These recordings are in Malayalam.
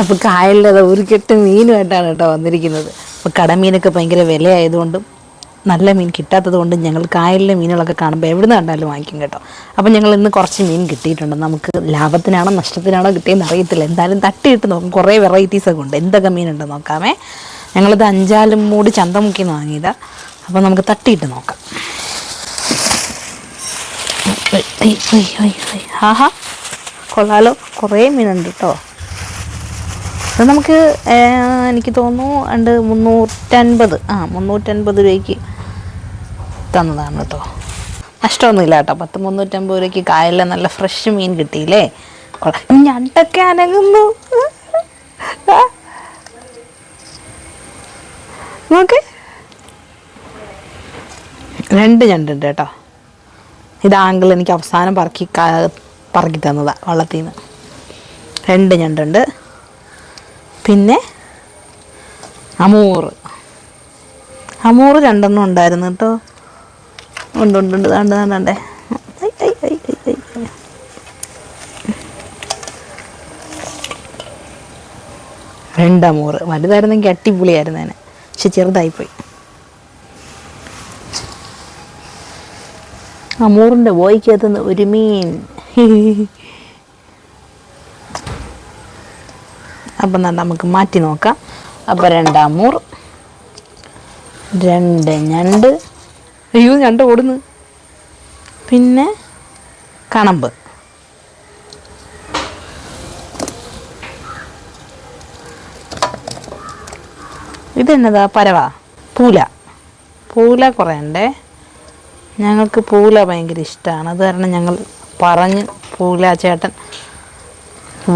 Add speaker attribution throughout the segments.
Speaker 1: അപ്പോൾ കായലിലത് ഒരു കെട്ട് മീനുമായിട്ടാണ് കേട്ടോ വന്നിരിക്കുന്നത്. അപ്പോൾ കടമീനൊക്കെ ഭയങ്കര വിലയായതുകൊണ്ടും നല്ല മീൻ കിട്ടാത്തത് കൊണ്ടും ഞങ്ങൾ കായലിലെ മീനുകളൊക്കെ കാണുമ്പോൾ എവിടെ നിന്ന് കണ്ടാലും വാങ്ങിക്കും കേട്ടോ. അപ്പോൾ ഞങ്ങൾ ഇന്ന് കുറച്ച് മീൻ കിട്ടിയിട്ടുണ്ട്. നമുക്ക് ലാഭത്തിനാണോ നഷ്ടത്തിനാണോ കിട്ടിയെന്ന് അറിയത്തില്ല. എന്തായാലും തട്ടിയിട്ട് നോക്കും. കുറേ വെറൈറ്റീസ് ഒക്കെ ഉണ്ട്. എന്തൊക്കെ മീനുണ്ട് നോക്കാമേ. ഞങ്ങളിത് അഞ്ചാലും മൂടി ചന്തമുക്കി വാങ്ങിയതാ. അപ്പോൾ നമുക്ക് തട്ടിയിട്ട് നോക്കാം. ആഹാ. കൊള്ളാലോ. കുറേ മീനുണ്ട് കേട്ടോ. ഇത് നമുക്ക് എനിക്ക് തോന്നുന്നു ഉണ്ട് മുന്നൂറ്റൻപത്. ആ മുന്നൂറ്റൻപത് രൂപയ്ക്ക് തന്നതാണ് കേട്ടോ. നഷ്ടമൊന്നുമില്ല കേട്ടോ. പത്ത് മുന്നൂറ്റമ്പത് രൂപയ്ക്ക് കായലിൽ നല്ല ഫ്രഷ് മീൻ കിട്ടിയില്ലേ? ഞണ്ടൊക്കെ അനങ്ങുന്നു. നോക്ക്. രണ്ട് ഞണ്ടുണ്ട് കേട്ടോ. ഇത് എനിക്ക് അവസാനം പറക്കി പറക്കി തന്നതാണ് വള്ളത്തിൽ നിന്ന് രണ്ട് ഞണ്ടുണ്ട്. പിന്നെ അമൂറ് അമൂറ് രണ്ടെണ്ണം ഉണ്ടായിരുന്നു കേട്ടോ. ഉണ്ട് ഉണ്ട് ഉണ്ട്. ദാണ്ട് ദാണ്ട് രണ്ടമൂറ് വലുതായിരുന്നെങ്കിൽ അടിപൊളിയായിരുന്നു അതിന് പക്ഷെ ചെറുതായിപ്പോയി. അമൂറിന്റെ ബോയ്ക്കകത്തുനിന്ന് ഒരു മീൻ. അപ്പം നമുക്ക് മാറ്റി നോക്കാം. അപ്പം രണ്ടാം മൂർ രണ്ട് ഞണ്ട്. അയ്യോ ഞണ്ട് ഓടുന്നു. പിന്നെ കണമ്പ്. ഇതെന്നതാ പരവ? പൂല. പൂല കുറയണ്ടേ? ഞങ്ങൾക്ക് പൂല ഭയങ്കര ഇഷ്ടമാണ് അത് കാരണം ഞങ്ങൾ പറഞ്ഞ് പൂല ചേട്ടൻ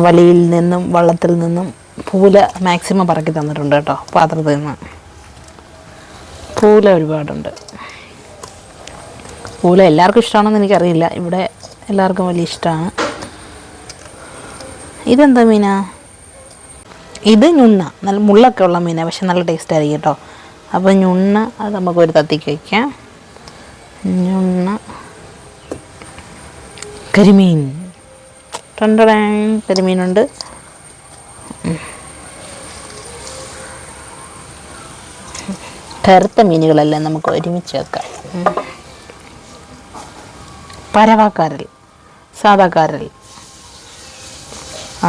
Speaker 1: വലിയിൽ നിന്നും വള്ളത്തിൽ നിന്നും പൂല മാക്സിമം പറക്കി തന്നിട്ടുണ്ട് കേട്ടോ പാത്രത്തിൽ നിന്ന്. പൂല ഒരുപാടുണ്ട്. പൂല എല്ലാവർക്കും ഇഷ്ടമാണെന്ന് എനിക്കറിയില്ല. ഇവിടെ എല്ലാവർക്കും വലിയ ഇഷ്ടമാണ്. ഇതെന്താ മീന? ഇത് ഞുണ്ണ. നല്ല മുള്ളൊക്കെ ഉള്ള മീന പക്ഷെ നല്ല ടേസ്റ്റ് ആയിരിക്കും കേട്ടോ. അപ്പോൾ ഞുണ്ണ അത് നമുക്ക് ഒരു തത്തിക്ക് വയ്ക്കാം ഞുണ്ണ. കരിമീൻ. ടണ്ടടാ കരിമീനുണ്ട്. കറുത്ത മീനുകളെല്ലാം നമുക്ക് ഒരുമിച്ച് വെക്കാം. പരവാക്കാരൽ സാധാക്കാരൽ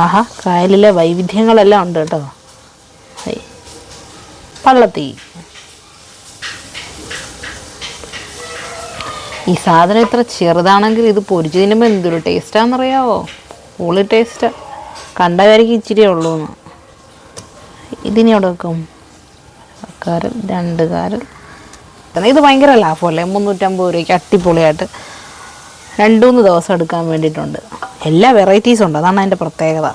Speaker 1: ആഹാ കായലിലെ വൈവിധ്യങ്ങളെല്ലാം ഉണ്ട് കേട്ടോ. പള്ളത്തി ഈ സാധനം ഇത്ര ചെറുതാണെങ്കിൽ ഇത് പൊരിച്ചു തിന്നുമ്പോൾ എന്തൊരു ടേസ്റ്റാണെന്നറിയാവോ പൊളി ടേസ്റ്റ് കണ്ടവർക്ക് ഇച്ചിരി ഉള്ളൂ. എന്ന് ഇതിനി അവിടെ വെക്കും? കാരൽ രണ്ട് ഇത് ഭയങ്കര ലാഭമല്ലേ മുന്നൂറ്റമ്പത് രൂപയ്ക്ക് അടിപൊളിയായിട്ട് രണ്ട് മൂന്ന് ദിവസം എടുക്കാൻ വേണ്ടിയിട്ടുണ്ട്. എല്ലാ വെറൈറ്റീസും ഉണ്ട്. അതാണ് അതിന്റെ പ്രത്യേകത.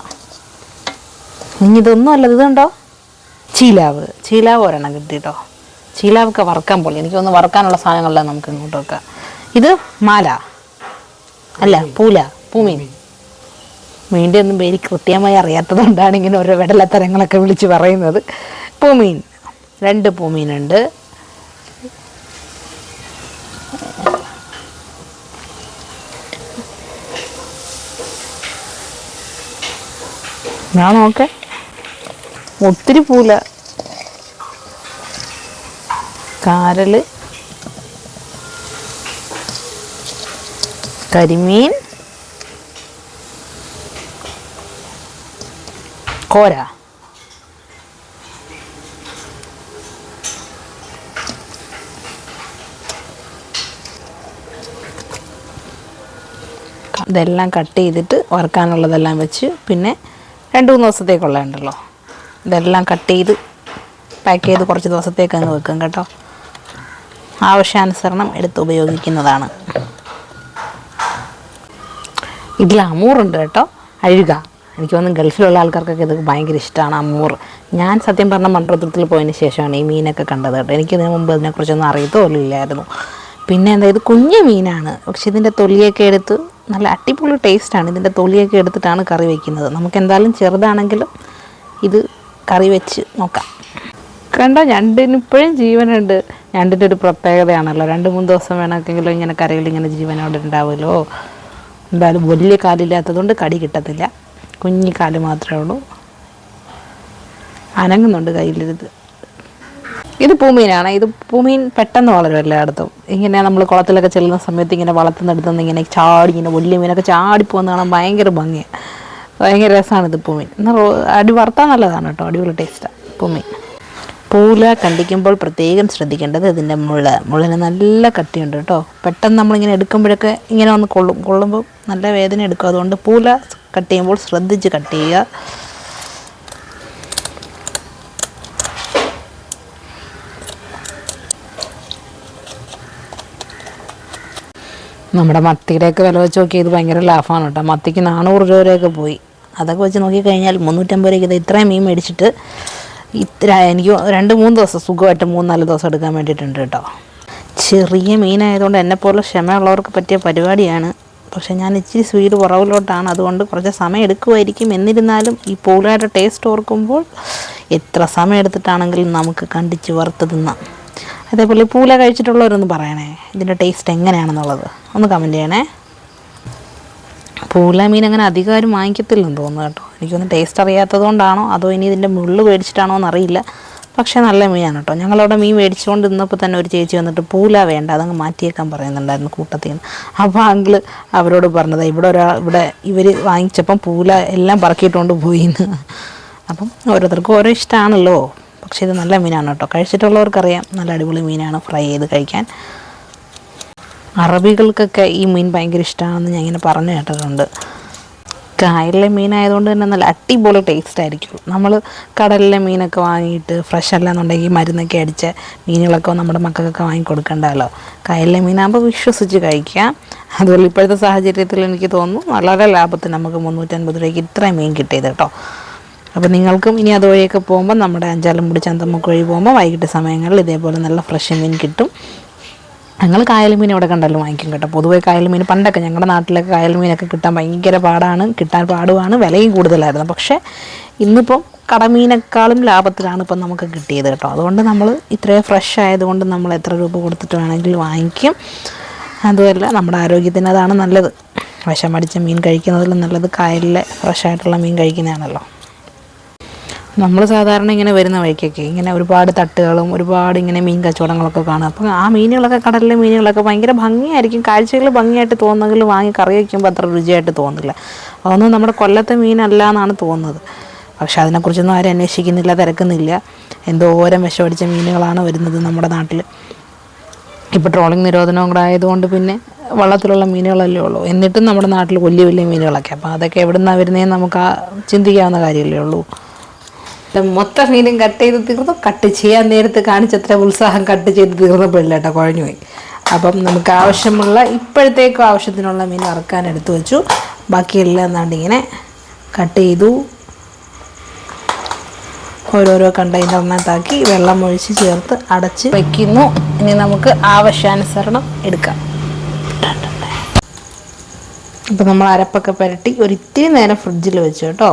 Speaker 1: ഇനി ഇതൊന്നും അല്ല. ഇതുണ്ടോ ചീലാവ്. ചീലാവ് ഒരെണ്ണം കിട്ടി കേട്ടോ ചീലാവൊക്കെ വറുക്കാൻ പോലെ. എനിക്ക് വറക്കാനുള്ള വറുക്കാനുള്ള സാധനങ്ങളെല്ലാം നമുക്ക് ഇങ്ങോട്ട് വെക്കാം. ഇത് മാല. അല്ല പൂല. പൂമീൻ മീന്റെ ഒന്നും പേര് കൃത്യമായി അറിയാത്തതുകൊണ്ടാണ് ഇങ്ങനെ ഓരോ വെടലത്തരങ്ങളൊക്കെ വിളിച്ച് പറയുന്നത്. പൂമീൻ. രണ്ട് പൂമീനുണ്ട്. ഞാൻ നോക്കെ ഒത്തിരി പൂല. കാരൽ. കരിമീൻ. കോര ഇതെല്ലാം കട്ട് ചെയ്തിട്ട് വറുക്കാനുള്ളതെല്ലാം വെച്ച് പിന്നെ രണ്ട് മൂന്ന് ദിവസത്തേക്കുള്ള ഉണ്ടല്ലോ ഇതെല്ലാം കട്ട് ചെയ്ത് പാക്ക് ചെയ്ത് കുറച്ച് ദിവസത്തേക്ക് അങ്ങ് വെക്കും കേട്ടോ. ആവശ്യാനുസരണം എടുത്ത് ഉപയോഗിക്കുന്നതാണ്. ഇതിൽ അമൂറുണ്ട് കേട്ടോ. അഴുക. എനിക്ക് തോന്നുന്നു ഗൾഫിലുള്ള ആൾക്കാർക്കൊക്കെ ഇത് ഭയങ്കര ഇഷ്ടമാണ് അമൂർ. ഞാൻ സത്യം പറഞ്ഞ മണ്ഡലത്തിൽ പോയതിന് ശേഷമാണ് ഈ മീനൊക്കെ കണ്ടത് കേട്ടോ. എനിക്ക് ഇതിന് മുമ്പ് ഇതിനെക്കുറിച്ചൊന്നും അറിയത്തോ പോലും ഇല്ലായിരുന്നു പിന്നെ എന്താ ഇത് കുഞ്ഞു മീനാണ്. പക്ഷെ ഇതിന്റെ തൊലിയൊക്കെ എടുത്ത് നല്ല അടിപൊളി ടേസ്റ്റാണ്. ഇതിന്റെ തൊലിയൊക്കെ എടുത്തിട്ടാണ് കറി വയ്ക്കുന്നത് നമുക്ക് എന്തായാലും ചെറുതാണെങ്കിലും ഇത് കറി വെച്ച് നോക്കാം. കണ്ടോ ഞണ്ടിന് ഇപ്പോഴും ജീവനുണ്ട്. ഞണ്ടിന്റെ ഒരു പ്രത്യേകതയാണല്ലോ. രണ്ട് മൂന്ന് ദിവസം വേണമെങ്കിലും ഇങ്ങനെ കറികൾ ഇങ്ങനെ ജീവനോടെ ഉണ്ടാവുമല്ലോ. എന്തായാലും വലിയ കാലില്ലാത്തതുകൊണ്ട് കടി കിട്ടത്തില്ല. കുഞ്ഞി കാൽ മാത്രമേ ഉള്ളൂ. അനങ്ങുന്നുണ്ട് കയ്യിലിരുത് ഇത് പൂമീനാണ്. ഇത് പൂമീൻ പെട്ടെന്ന് വളരും എല്ലായിടത്തും. ഇങ്ങനെ നമ്മൾ കുളത്തിലൊക്കെ ചെല്ലുന്ന സമയത്ത് ഇങ്ങനെ വളർത്തുന്നിടത്തുനിന്ന് ഇങ്ങനെ ചാടി ഇങ്ങനെ വലിയ മീനൊക്കെ ചാടി പോകുന്ന കാണാൻ ഭയങ്കര ഭംഗിയാണ് ഭയങ്കര രസമാണ് ഇത് പൂമീൻ. എന്നാൽ അടി വറുത്താൽ നല്ലതാണ് കേട്ടോ. അടിപൊളി ടേസ്റ്റാണ് പൂമീൻ. പൂല കണ്ടിക്കുമ്പോൾ പ്രത്യേകം ശ്രദ്ധിക്കേണ്ടത് ഇതിന്റെ മുള്ള. മുള്ളിന് നല്ല കട്ടിയുണ്ട് കേട്ടോ. പെട്ടെന്ന് നമ്മളിങ്ങനെ എടുക്കുമ്പോഴൊക്കെ ഇങ്ങനെ ഒന്ന് കൊള്ളും. കൊള്ളുമ്പോൾ നല്ല വേദന എടുക്കും. അതുകൊണ്ട് പൂല കട്ട് ചെയ്യുമ്പോൾ ശ്രദ്ധിച്ച് കട്ട് ചെയ്യുക. നമ്മുടെ മത്തിയുടെയൊക്കെ വില വെച്ച് നോക്കി ഇത് ഭയങ്കര ലാഭമാണ് കേട്ടോ. മത്തിക്ക് നാനൂറ് രൂപയൊക്കെ പോയി. അതൊക്കെ വെച്ച് നോക്കിക്കഴിഞ്ഞാൽ മുന്നൂറ്റമ്പത് രൂപയ്ക്ക് ഇത് ഇത്രയും മീൻ മേടിച്ചിട്ട് ഇത്ര എനിക്ക് രണ്ട് മൂന്ന് ദിവസം സുഖമായിട്ട് മൂന്ന് നാല് ദിവസം എടുക്കാൻ വേണ്ടിയിട്ടുണ്ട് കേട്ടോ. ചെറിയ മീനായതുകൊണ്ട് എന്നെപ്പോലെ ക്ഷമയുള്ളവർക്ക് പറ്റിയ പരിപാടിയാണ്. പക്ഷേ ഞാൻ ഇച്ചിരി സ്വീറ്റ് കുറവിലോട്ടാണ് അതുകൊണ്ട് കുറച്ച് സമയം എടുക്കുമായിരിക്കും എന്നിരുന്നാലും ഈ പൂളയുടെ ടേസ്റ്റ് ഓർക്കുമ്പോൾ എത്ര സമയം എടുത്തിട്ടാണെങ്കിലും നമുക്ക് കണ്ടിച്ച് വറുത്ത് തിന്നാം അതേപോലെ പൂല കഴിച്ചിട്ടുള്ളവരൊന്ന് പറയണേ ഇതിന്റെ ടേസ്റ്റ് എങ്ങനെയാണെന്നുള്ളത്. ഒന്ന് കമന്റ് ചെയ്യണേ. പൂല മീൻ അങ്ങനെ അധികം ആരും വാങ്ങിക്കത്തില്ലെന്ന് തോന്നുന്നു കേട്ടോ. എനിക്കൊന്ന് ടേസ്റ്റ് അറിയാത്തത് കൊണ്ടാണോ അതോ ഇനി ഇതിന്റെ മുള്ളു മേടിച്ചിട്ടാണോ എന്നറിയില്ല. പക്ഷേ നല്ല മീനാണ് കേട്ടോ ഞങ്ങളവിടെ മീൻ മേടിച്ചുകൊണ്ട് ഇന്നപ്പോൾ തന്നെ ഒരു ചേച്ചി വന്നിട്ട് പൂല വേണ്ട അതങ്ങ് മാറ്റിയേക്കാൻ പറയുന്നുണ്ടായിരുന്നു കൂട്ടത്തിൽ നിന്ന് അപ്പോൾ അങ്കിൾ അവരോട് പറഞ്ഞത് ഇവിടെ ഒരാൾ ഇവിടെ ഇവർ വാങ്ങിച്ചപ്പം പൂല എല്ലാം പറക്കിയിട്ടുകൊണ്ട് പോയി എന്ന് അപ്പം ഓരോരുത്തർക്കും ഓരോ ഇഷ്ടമാണല്ലോ പക്ഷേ ഇത് നല്ല മീനാണ് കേട്ടോ കഴിച്ചിട്ടുള്ളവർക്കറിയാം നല്ല അടിപൊളി മീനാണ് ഫ്രൈ ചെയ്ത് കഴിക്കാൻ. അറബികൾക്കൊക്കെ ഈ മീൻ ഭയങ്കര ഇഷ്ടമാണെന്ന് ഞാൻ ഇങ്ങനെ പറഞ്ഞു കേട്ടിട്ടുണ്ട്. കായലിലെ മീനായതുകൊണ്ട് തന്നെ നല്ല അടിപൊളി ടേസ്റ്റ് ആയിരിക്കും. നമ്മൾ കടലിലെ മീനൊക്കെ വാങ്ങിയിട്ട് ഫ്രഷ് അല്ലാന്നുണ്ടെങ്കിൽ മരുന്നൊക്കെ അടിച്ച മീനുകളൊക്കെ നമ്മുടെ മക്കൾക്കൊക്കെ വാങ്ങി കൊടുക്കണ്ടല്ലോ കായലിലെ മീനാകുമ്പോൾ വിശ്വസിച്ച് കഴിക്കാം. അതുപോലെ ഇപ്പോഴത്തെ സാഹചര്യത്തിൽ എനിക്ക് തോന്നുന്നു വളരെ ലാഭത്തിന് നമുക്ക് മുന്നൂറ്റൻപത് രൂപയ്ക്ക് ഇത്രയും മീൻ കിട്ടിയത് കേട്ടോ. അപ്പോൾ നിങ്ങൾക്കും ഇനി അതുവഴിയൊക്കെ പോകുമ്പോൾ നമ്മുടെ അഞ്ചാലമ്പുടി ചന്തമുക്ക് വഴി പോകുമ്പോൾ വൈകിട്ട് സമയങ്ങളിൽ ഇതേപോലെ നല്ല ഫ്രഷ് മീൻ കിട്ടും. ഞങ്ങൾ കായൽ മീൻ ഇവിടെ കണ്ടല്ലോ വാങ്ങിക്കും കേട്ടോ. പൊതുവെ കായൽ മീൻ പണ്ടൊക്കെ ഞങ്ങളുടെ നാട്ടിലൊക്കെ കായൽ മീനൊക്കെ കിട്ടാൻ ഭയങ്കര പാടാണ് കിട്ടാൻ പാടുമാണ് വിലയും കൂടുതലായിരുന്നു. പക്ഷേ ഇന്നിപ്പം കടമീനേക്കാളും ലാഭത്തിലാണ് ഇപ്പം നമുക്ക് കിട്ടിയത് കേട്ടോ. അതുകൊണ്ട് നമ്മൾ ഇത്രയും ഫ്രഷ് ആയതുകൊണ്ട് നമ്മൾ എത്ര രൂപ കൊടുത്തിട്ട് വേണമെങ്കിലും വാങ്ങിക്കും. അതുമല്ല നമ്മുടെ ആരോഗ്യത്തിന് അതാണ് നല്ലത്. വിഷം അടിച്ച മീൻ കഴിക്കുന്നതിലും നല്ലത് കായലിലെ ഫ്രഷ് ആയിട്ടുള്ള മീൻ കഴിക്കുന്നതാണല്ലോ. നമ്മൾ സാധാരണ ഇങ്ങനെ വരുന്ന വഴിക്കൊക്കെ ഇങ്ങനെ ഒരുപാട് തട്ടുകളും ഒരുപാട് ഇങ്ങനെ മീൻ കച്ചവടങ്ങളൊക്കെ കാണും. അപ്പം ആ മീനുകളൊക്കെ കടലിലെ മീനുകളൊക്കെ ഭയങ്കര ഭംഗിയായിരിക്കും. കാഴ്ചകൾ ഭംഗിയായിട്ട് തോന്നുന്നെങ്കിൽ വാങ്ങി കറി വയ്ക്കുമ്പോൾ അത്ര രുചിയായിട്ട് തോന്നില്ല. അതൊന്നും നമ്മുടെ കൊല്ലത്തെ മീനല്ല എന്നാണ് തോന്നുന്നത്. പക്ഷെ അതിനെക്കുറിച്ചൊന്നും ആരും അന്വേഷിക്കുന്നില്ല തിരക്കുന്നില്ല. എന്തോരം വിഷമടിച്ച മീനുകളാണ് വരുന്നത് നമ്മുടെ നാട്ടിൽ ഇപ്പോൾ ട്രോളിംഗ് നിരോധനവും കൂടെ ആയതുകൊണ്ട് പിന്നെ വള്ളത്തിലുള്ള മീനുകളല്ലേ ഉള്ളൂ. എന്നിട്ടും നമ്മുടെ നാട്ടിൽ വലിയ വലിയ മീനുകളൊക്കെ. അപ്പോൾ അതൊക്കെ എവിടെ നിന്നാണ് വരുന്നതെന്ന് നമുക്ക് ആ ചിന്തിക്കാവുന്ന കാര്യമല്ലേ ഉള്ളൂ. മൊത്തം മീനും കട്ട് ചെയ്ത് തീർന്നു. കട്ട് ചെയ്യാൻ നേരത്ത് കാണിച്ചത്ര ഉത്സാഹം കട്ട് ചെയ്ത് തീർന്ന കേട്ടോ കുഴഞ്ഞു പോയി. അപ്പം നമുക്ക് ആവശ്യമുള്ള ഇപ്പോഴത്തേക്കും ആവശ്യത്തിനുള്ള മീൻ വറുക്കാൻ എടുത്തു വെച്ചു. ബാക്കിയെല്ലാം എന്നാണ്ട് ഇങ്ങനെ കട്ട് ചെയ്തു. ഓരോരോ കണ്ടെയ്നറിനകത്താക്കി വെള്ളം ഒഴിച്ച് ചേർത്ത് അടച്ച് വയ്ക്കുന്നു ഇനി നമുക്ക് ആവശ്യാനുസരണം എടുക്കാം. അപ്പം നമ്മൾ അരപ്പൊക്കെ പുരട്ടി ഒരിത്തിരി നേരം ഫ്രിഡ്ജിൽ വെച്ചു കേട്ടോ.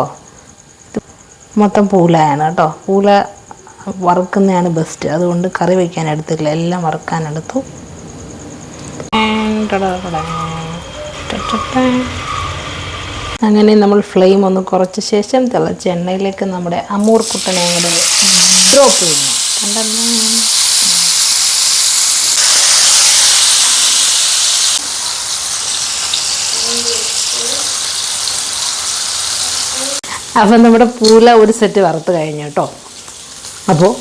Speaker 1: മൊത്തം പൂലയാണ് കേട്ടോ. പൂല വറുക്കുന്നതാണ് ബെസ്റ്റ് അതുകൊണ്ട് കറി വയ്ക്കാൻ എടുത്തില്ല എല്ലാം വറുക്കാൻ എടുത്തു. അങ്ങനെ നമ്മൾ ഫ്ലെയിം ഒന്ന് കുറച്ച ശേഷം തിളച്ച എണ്ണയിലേക്ക് നമ്മുടെ അമൂർ കുട്ടനെ അങ്ങോട്ട് ഡ്രോപ്പ് ചെയ്യുന്നു. അപ്പം നമ്മുടെ പൂല ഒരു സെറ്റ് വറുത്ത് കഴിഞ്ഞു കേട്ടോ. അപ്പോൾ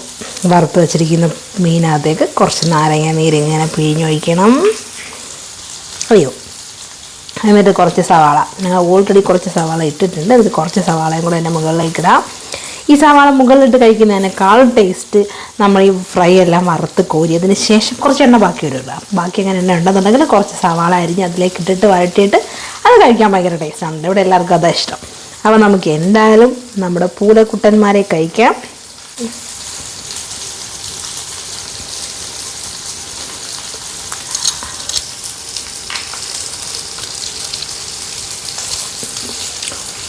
Speaker 1: വറുത്ത് വെച്ചിരിക്കുന്ന മീനകത്തേക്ക് കുറച്ച് നാരങ്ങ നീര് ഇങ്ങനെ പിഴിഞ്ഞൊഴിക്കണം അയ്യോ. എന്നിട്ട് കുറച്ച് സവാള. ഞങ്ങൾ ഓൾറെഡി കുറച്ച് സവാള ഇട്ടിട്ടുണ്ട്. ഇത് കുറച്ച് സവാളയും കൂടെ എന്റെ മുകളിലേക്ക് ഇടാം. ഈ സവാള മുകളിലിട്ട് കഴിക്കുന്നതിനേക്കാൾ ടേസ്റ്റ് നമ്മൾ ഈ ഫ്രൈ എല്ലാം വറുത്ത് കോരിയതിന് ശേഷം കുറച്ച് എണ്ണ ബാക്കി ഇടുക ബാക്കി അങ്ങനെ എണ്ണ ഉണ്ടെന്നുണ്ടെങ്കിൽ കുറച്ച് സവാള അരിഞ്ഞ് അതിലേക്ക് ഇട്ടിട്ട് വഴറ്റിയിട്ട് അത് കഴിക്കാൻ ഭയങ്കര ടേസ്റ്റാണ് ഇവിടെ എല്ലാവർക്കും അതാ ഇഷ്ടം. അപ്പോൾ നമുക്ക് എന്തായാലും നമ്മുടെ പൂലക്കുട്ടന്മാരെ കഴിക്കാം.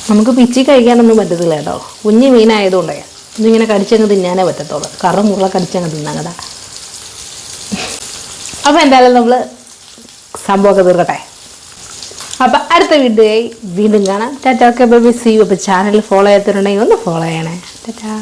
Speaker 1: നമുക്ക് പിച്ചി കഴിക്കാനൊന്നും പറ്റത്തില്ല കേട്ടോ. കുഞ്ഞു മീനായതുകൊണ്ടേ. ഇതിങ്ങനെ കടിച്ചങ്ങ് തിന്നാനേ പറ്റത്തുള്ളൂ. കറ മുള്ള കടിച്ചങ്ങ് തിന്നാൻ കേട്ടാ അപ്പോൾ എന്തായാലും നമ്മൾ സംഭവമൊക്കെ തീർക്കട്ടെ. അപ്പം അടുത്ത വീഡിയോയായി വീണ്ടും കാണാം. Tata okay bye see you അപ്പോൾ ചാനൽ ഫോളോ ചെയ്യാത്തവരുണ്ടെങ്കിൽ ഒന്ന് ഫോളോ ചെയ്യണേ. ടാറ്റാ.